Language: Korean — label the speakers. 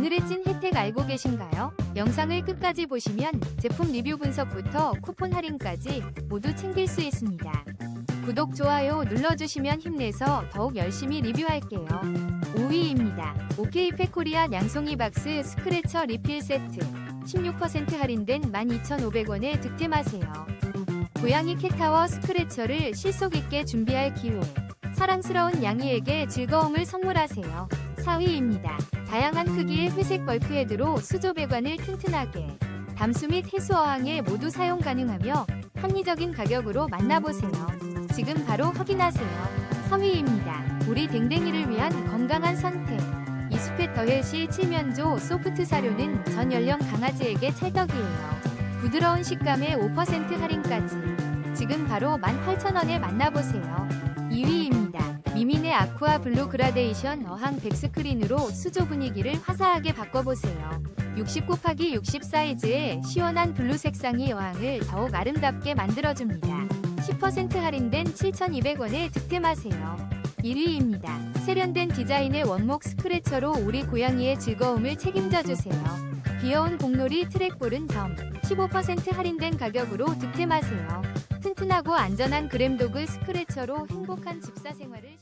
Speaker 1: 오늘의 찐 혜택 알고 계신가요? 영상을 끝까지 보시면 제품 리뷰 분석부터 쿠폰 할인까지 모두 챙길 수 있습니다. 구독, 좋아요 눌러주시면 힘내서 더욱 열심히 리뷰할게요. 5위입니다. OK 페코리아 양송이 박스 스크래처 리필 세트 16% 할인된 12,500원에 득템하세요. 고양이 캣타워 스크래처를 실속 있게 준비할 기회. 사랑스러운 양이에게 즐거움을 선물하세요. 4위입니다. 다양한 크기의 회색 벌크 헤드로 수조 배관을 튼튼하게. 담수 및 해수 어항에 모두 사용 가능하며 합리적인 가격으로 만나보세요. 지금 바로 확인하세요. 3위입니다. 우리 댕댕이를 위한 건강한 선택. 이수펫 더헬시 칠면조 소프트 사료는 전 연령 강아지에게 찰떡이에요. 부드러운 식감에 5% 할인까지. 지금 바로 18,000원에 만나보세요. 2위입니다. 미민의 아쿠아 블루 그라데이션 어항 백스크린으로 수조 분위기를 화사하게 바꿔보세요. 60 곱하기 60 사이즈의 시원한 블루 색상이 어항을 더욱 아름답게 만들어줍니다. 10% 할인된 7,200원에 득템하세요. 1위입니다. 세련된 디자인의 원목 스크래처로 우리 고양이의 즐거움을 책임져 주세요. 귀여운 공놀이 트랙볼은 점15% 할인된 가격으로 득템하세요. 튼튼하고 안전한 그램도그 스크래처로 행복한 집사 생활을